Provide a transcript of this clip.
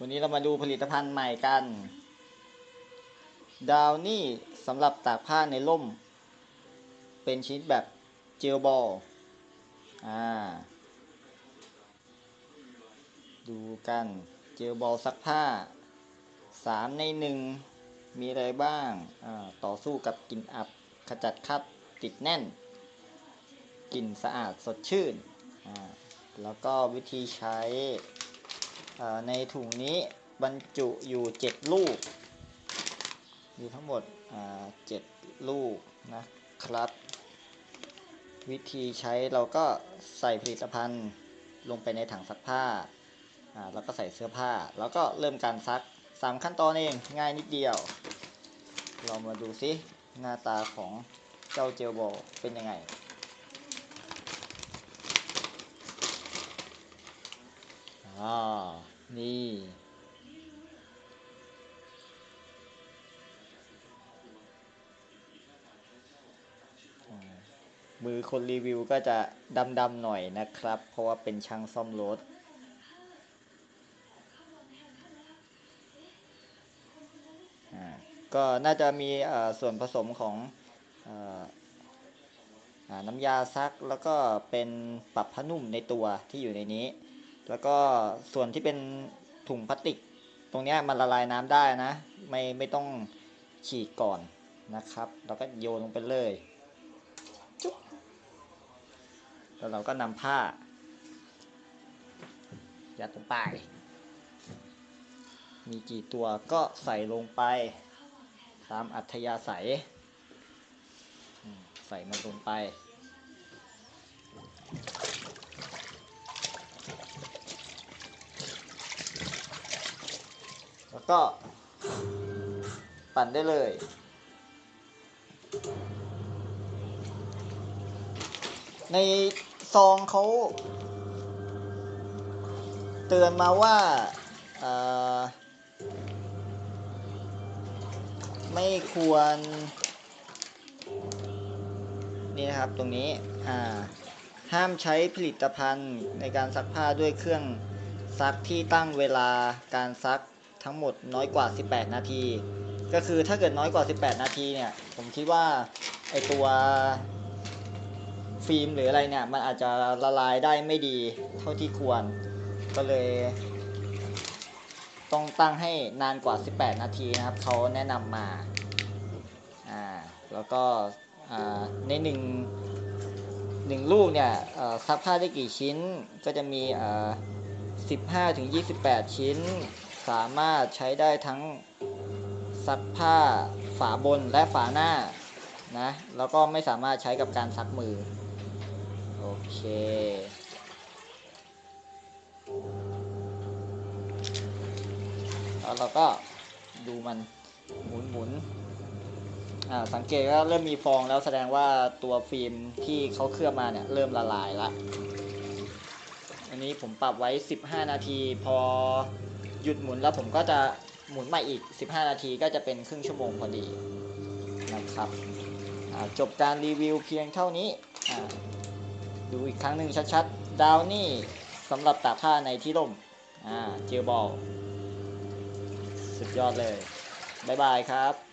วันนี้เรามาดูผลิตภัณฑ์ใหม่กัน ดาวนี่สำหรับตากผ้าในร่ม เป็นชิ้นแบบเจลบอล อ่า ดูกัน เจลบอลซักผ้าสามในหนึ่งมีอะไรบ้าง อ่า ต่อสู้กับกลิ่นอับ ขจัดคราบติดแน่น กลิ่นสะอาดสดชื่น อ่า แล้วก็วิธีใช้ ในถุงนี้บรรจุอยู่ 7 ลูกมีทั้งหมด 7 ลูกนะครับ วิธีใช้เราก็ใส่ผลิตภัณฑ์ลงไปในถังซักผ้า แล้วก็ใส่เสื้อผ้า แล้วก็เริ่มการซัก 3 ขั้นตอนเองง่ายนิดเดียว เรามาดูซิหน้าตาของเจ้าเจลบอลเป็นยังไงอ่า นี่ มือคนรีวิวก็จะดำๆหน่อยนะครับ เพราะว่าเป็นช่างซ่อมรถก็น่าจะมีส่วนผสมของออน้ำยาซักแล้วก็เป็นปรับผ้านุ่มในตัวที่อยู่ในนี้ แล้วก็ส่วนที่เป็นถุงพลาสติก ตรงนี้มันละลายน้ำได้นะ ไม่ไม่ต้องฉีกก่อนนะครับ เราก็โยนลงไปเลยจุ๊บแล้วเราก็นำผ้า ยัดลงไป มีกี่ตัวก็ใส่ลงไป ตามอัธยาศัย ใส่มันลงไป แล้วก็ปั่นได้เลย ในซองเขาเตือนมาว่าไม่ควร นี่นะครับตรงนี้ห้ามใช้ผลิตภัณฑ์ในการซักผ้าด้วยเครื่องซักที่ตั้งเวลาการซัก ทั้งหมดน้อยกว่า 18 นาที ก็คือถ้าเกิดน้อยกว่า 18 นาทีเนี่ย ผมคิดว่าไอตัวฟิล์มหรืออะไรเนี่ย มันอาจจะละลายได้ไม่ดีเท่าที่ควร ก็เลย ต้องตั้งให้นานกว่า 18 นาทีนะครับ เขาแนะนำมา อ่า แล้วก็อ่าในหนึ่งหนึ่งลูกเนี่ยซักผ้าได้กี่ชิ้นก็จะมีอ่อ15ถึง28 ชิ้น สามารถใช้ได้ทั้งซักผ้าฝาบนและฝาหน้านะแล้วก็ไม่สามารถใช้กับการซักมือ โอเค แล้วเราก็ดูมันหมุนหมุนอ่าสังเกตว่าเริ่มมีฟองแล้วแสดงว่าตัวฟิล์มที่เขาเคลือบมาเนี่ยเริ่มละลายละอันนี้ผมปรับไว้ 15 นาทีพอ หยุดหมุนแล้วผมก็จะหมุนใหม่อีก 15 นาทีก็จะเป็นครึ่งชั่วโมงพอดีนะครับจบการรีวิวเพียงเท่านี้ดูอีกครั้งหนึ่งชัดๆ ดาวนี่สำหรับตากผ้าในที่ร่มเจลบอล สุดยอดเลย บ๊ายบายครับ